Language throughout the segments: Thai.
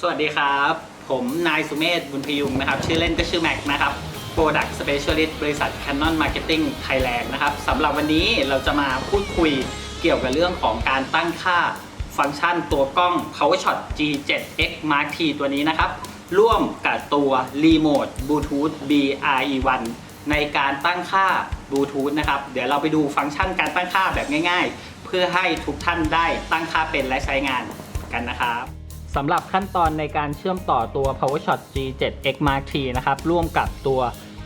สวัสดีครับ ผมนายสุเมธบุญพยุงนะครับ ชื่อเล่นก็ชื่อแม็กนะครับ Product Specialist บริษัท Canon Marketing Thailand นะครับสำหรับวันนี้เราจะมาพูดคุยเกี่ยวกับเรื่องของการตั้งค่าฟังก์ชันตัวกล้อง PowerShot G7X Mark III ตัวนี้นะครับ ร่วมกับตัว Remote Bluetooth BRE1 ในการตั้งค่าบลูทูธนะครับ เดี๋ยวเราไปดูฟังก์ชันการตั้งค่าแบบง่าย ๆ เพื่อให้ทุกท่านได้ตั้งค่าเป็นและใช้งานกันนะครับ สำหรับขั้นตอนในการเชื่อมต่อตัว PowerShot G7X Mark III นะครับ ร่วมกับตัว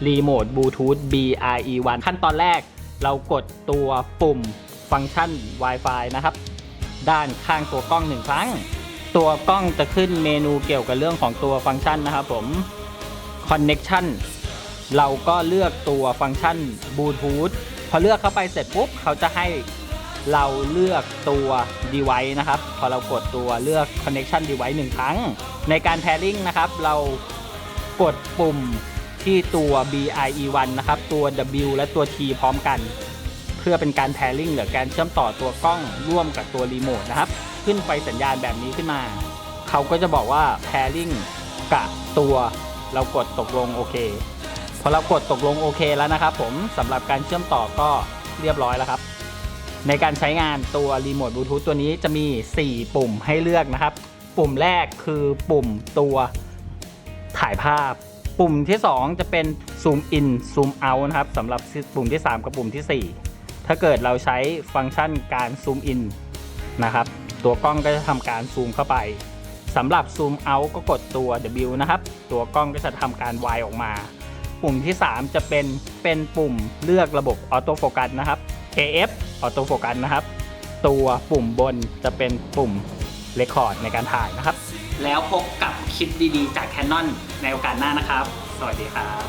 Remote Bluetooth BRE1 ขั้นตอนแรก เรากดตัวปุ่มฟังก์ชัน Wi-Fi นะครับ ด้านข้างตัวกล้องหนึ่งครั้ง ตัวกล้องจะขึ้นเมนูเกี่ยวกับเรื่องของตัวฟังก์ชันนะครับผม Connection เราก็เลือกตัวฟังก์ชันบลูทูธพอเลือกเข้าไปเสร็จปุ๊บ เขาจะให้ เราเลือกตัว device นะครับ พอเรากดตัวเลือก connection device หนึ่งครั้ง ในการ pairing นะครับ เรากดปุ่มที่ตัว BIE1 นะครับ ตัว W และตัว T พร้อมกัน เพื่อเป็นการ pairing หรือการเชื่อมต่อตัวกล้องร่วมกับตัวรีโมทนะครับ ขึ้นไฟสัญญาณแบบนี้ขึ้นมา เขาก็จะบอกว่า pairing กับตัวเรากดตกลงโอเคพอเรากดตกลงโอเคแล้วนะครับผมสำหรับการเชื่อมต่อก็เรียบร้อยแล้วครับ ในการใช้งานตัวรีโมทบลูทูธตัวนี้จะมี 4 ปุ่มให้เลือกนะครับ ปุ่มแรกคือปุ่มตัวถ่ายภาพ ปุ่มที่ 2 จะเป็นซูมอินซูมเอานะครับสำหรับปุ่มที่ 3 กับปุ่มทีสี่4 ถ้าเกิดเราใช้ฟังก์ชันการซูมอินนะครับ ตัวกล้องก็จะทำการซูมเข้าไปสำหรับซูมเอาก็กดตัว W นะครับ ตัวกล้องก็จะทำการ Y ออกมา ปุ่มที่ 3 จะเป็นเป็นปุ่มเลือกระบบออโต้โฟกัสนะครับ AF ออโต้โฟกัสนะครับ ตัวปุ่มบนจะเป็นปุ่มเรคคอร์ดในการถ่ายนะครับ แล้วพบกับคลิปดีๆ จาก Canon ในโอกาสหน้านะครับ สวัสดีครับ